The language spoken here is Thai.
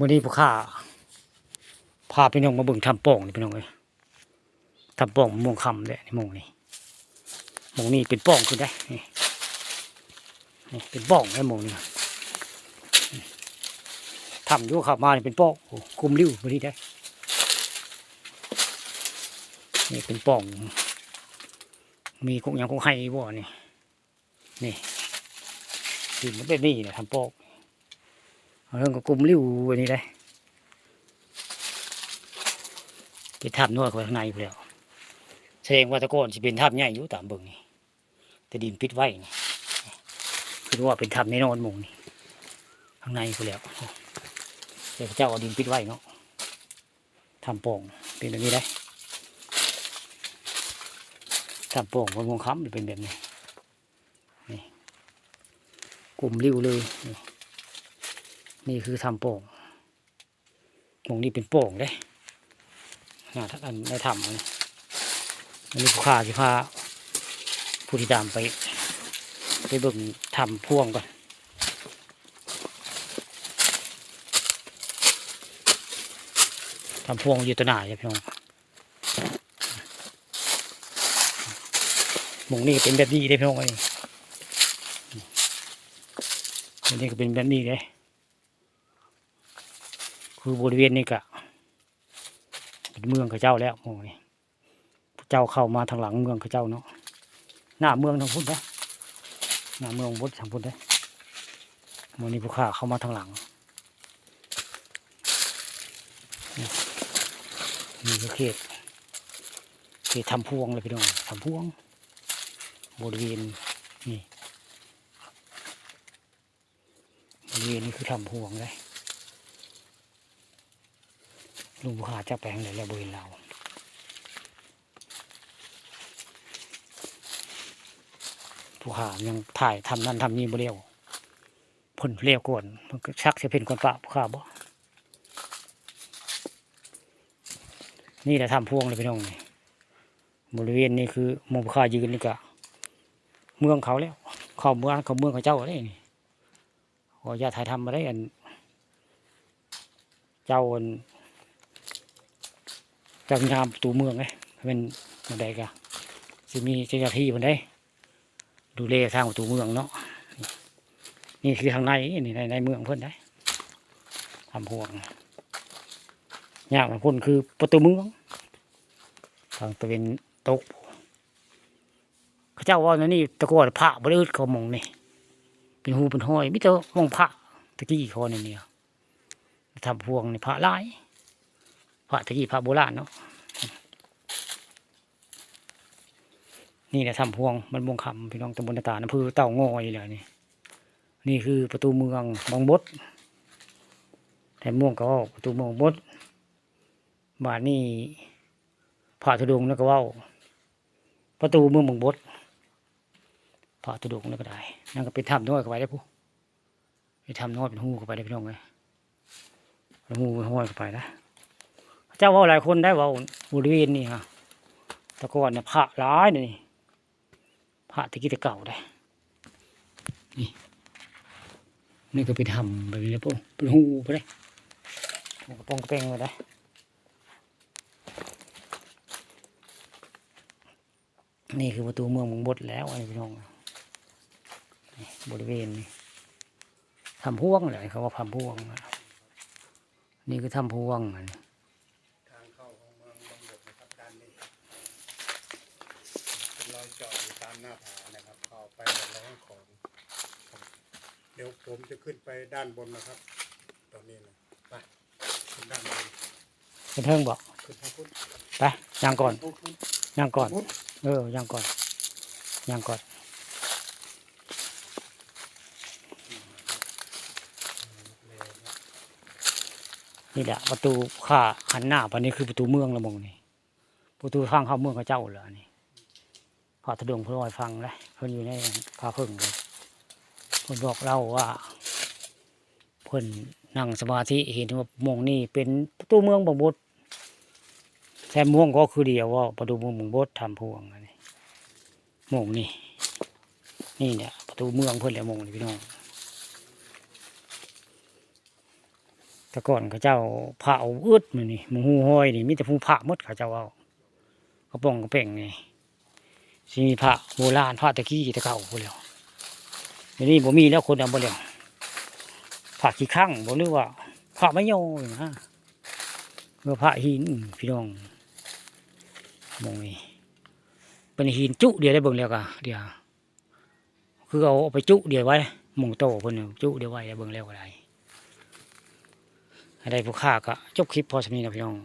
วันนี้ผู้ข้าพาพี่น้องมาเบิ่งทำโป่องนี่พี่น้องเลยทำโป่องมงคำเลยนี่มงนี่มงนี่เป็นโป่องขึ้นได้นี่นี่เป็นโป่องไอ้มงนี่ทำอยุ่ขับมานี่เป็นโป่องโอ้คุมริ้ววันนี้ได้นี่เป็นโป่อง มีกุกหยังกุกไห้บ่นี่นี่ดินมันเป็นนี่นะทำโป่อง เอาเรื่องกับกลุ่มริ้วอันนี้ได้ไปทับนวดข้างในไปแล้วแสดงว่าตะโกนสิเป็นทับใหญ่อยู่ตามเบิ่งนี่แต่ดินปิดไว้นี่คือว่าเป็นทับในนอนมุงนี่ข้างในไปแล้วเดี๋ยวเจ้าเอาดินปิดไว้เนาะทำโป่งเป็นแบบนี้ได้ทำโป่งบนวงค้ำเป็นแบบนี้นี่กลุ่มริ้วเลยนี่ นี่คือทำโป่งโป่งนี่เป็นโป่งเด้นะถ้าอันได้ทำอันนี้อันนี้ผู้ค้าสิพาผู้ที่ตามไป ไปเบิ่งทำพ่วงก่อนทำพ่วงอยู่ตัวหน้าจ้ะพี่น้องมงนี่ก็เป็นแบบนี้เด้พี่น้องเอ้ยนนี้ก็เป็นแบบนี้เด้ คือบริเวณนี้ก็เป็นเมืองเขาเจ้าแล้วโอ้ยเจ้าเข้ามาทางหลังเมืองเขาเจ้าเนาะหน้าเมืองทางพุทธนะหน้าเมืองพุทธทางพุทธนะมันนี้ผู้ข้าเข้ามาทางหลังนี่นี่คือเขตเขตทำพวงเลยพี่น้องทำพวง บริเวณนี่บริเวณนี้คือทำพวงเลย ลุงผู้ขาจะแปลงเลยแล้วบริเวณเราผู้ขายังถ่ายทำนั่นทำนี่บ่เร็วผลเร็วกวนมันก็ชักจะเป็นคนปะผู้ขาบ่นี่แหละทำพวงเลยพี่น้องนี่บริเวณนี้คือมองผู้ขายืนนี่ก็เมืองเขาแล้วเขาเมืองเขาเมืองเขาเจ้าได้นี่ขออย่าถ่ายทำมาได้อัน เจ้าอัน จากงามประตูเมืองไงเป็นมาได้กะจะมีเจ้าหน้าที่มันได้ ดูแลทางประตูเมืองเนาะนี่คือทางในนี่ในในเมืองเพื่อนได้ทำพวงยากของคนคือประตูเมืองทางตะเวนตกเขาเจ้าว่านนี่ตะกอนพระบริอึดเขามองนี่เป็นหูเป็นห้อยมิเตอมองพระตะกี้เขาเนี่ยเนี่ยทำพวงนี่พระหลาย พระตะกี้พระโบราณเนาะนี่แหละทำพวงมันบวงคำพี่น้องตำบลตาตาน้ำพือเต่างอยเลยนี่นี่คือประตูเมืองบางบดแต่ม่วงก็ว่าประตูเมืองบดบานนี่พระธุดงค์นั่นก็ว่าประตูเมืองบางบดพระธุดงค์นั่นก็ได้นั่นก็เป็นถ้ำน้อยเข้าไปได้ผู้ไปถ้ำน้อยเป็นหูเข้าไปได้พี่น้องเลยหูเป็นห้อยเข้าไปนะ เจ้าว่าหลายคนได้ว่าบริเวณนี่ฮะแตะกอนเนี่ยพระร้ายนี่พระตะกี้ตะเก่าได้ นี่นี่ก็ไปทำแบบนี้นะพวกเป็นหูไปเลยกระปรงกระเปงไปได้นี่คือประตูเมืองมงบดแล้วไอ้พี่น้องบริเวณนี่ทำพ่วงเลยเขาว่าทำพ่วงนะนี่คือทำพ่วงอันนี้ ทางเข้าของเมืองบางบดนะครับด้านนี้เป็นรอยเจาะอยู่ตาม หน้าผานะครับเข้าไปหมดแล้วของครับเดี๋ยวผมจะขึ้นไปด้านบนนะครับ ตอนนี้นะไปขึ้นด้านบนเป็นเทิงบอกขึ้นทางพุทธไปย่างก่อนพุทธพุทธย่างก่อนพุทธเออย่างก่อนย่างก่อนเลยนะนี่แหละประตูข้าหันหน้าไปนี่คือประตูเมืองละมงนี่ประตูทางเข้าเมืองเขาเจ้าเหรอนี่ พระดงพลอยฟังเลยเพิ่นอยู่ในพาเพิ่งเลยเพิ่นบอกเล่าว่าเพิ่นนั่งสมาธิเห็นว่ามองนี่เป็นประตูเมืองบางบดแค่ม่วงก็คือเดียวว่าประตูเมืองบางบดทำพวงนนี้หมองนี่นี่เนี่ยประตูเมืองเพิ่นแหละมองนี่พี่น้องแต่ก่อนเขาเจ้าเผาอึดมันนี่มูหูห้อยนี่มีแต่ผู้พระหมดเขาเจ้าเอากระป๋องกระเป่งนี่ สิมีพระโบราณพระตะกี้ตะเก่าพวกแล้วเดี๋ยวนี้บ่มีแล้วคนเอาบ่แล้วพระขี้ข้างบ่หรือว่าพระไม่โยนะเมื่อพระหินพี่น้องมองนี่เป็นหินจุเดียวได้เบิ่งแล้วก็เดียวคือเอาไปจุเดียวไว้มองโตเพิ่นจุเดียวไว้ได้เบิ่งแล้วก็ได้ให้ได้ผู้ค่าก็จบคลิปพอสำนี้นะพี่น้อง